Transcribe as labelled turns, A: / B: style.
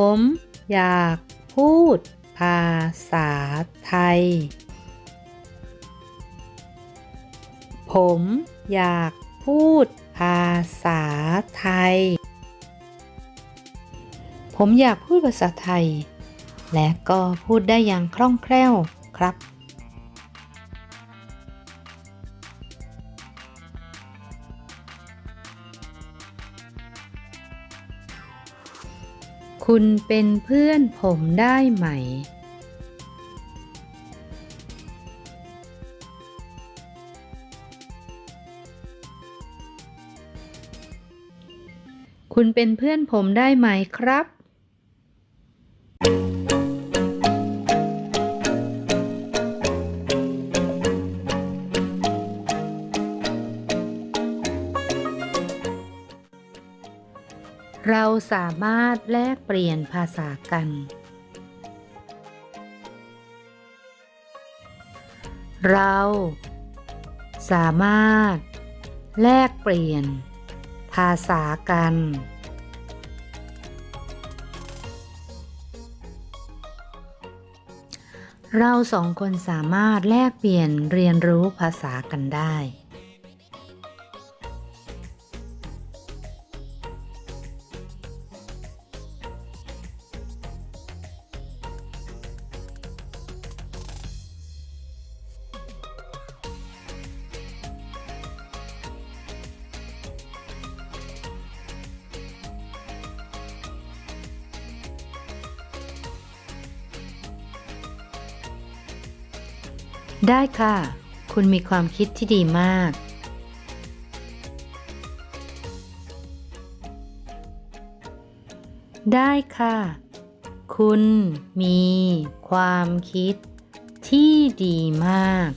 A: ผมอยากพูดภาษาไทย ผมอยากพูดภาษาไทย ผมอยากพูดภาษาไทย และก็พูดได้อย่างคล่องแคล่วครับ คุณเป็นเพื่อนผมได้ไหม คุณเป็นเพื่อนผมได้ไหมครับ เราสามารถแลกเปลี่ยนภาษากัน เราสามารถแลกเปลี่ยน ภาษากัน เราสองคนสามารถแลกเปลี่ยนเรียนรู้ภาษากันได้ ได้ค่ะ คุณมีความคิดที่ดีมาก ได้ค่ะ คุณมีความคิดที่ดีมาก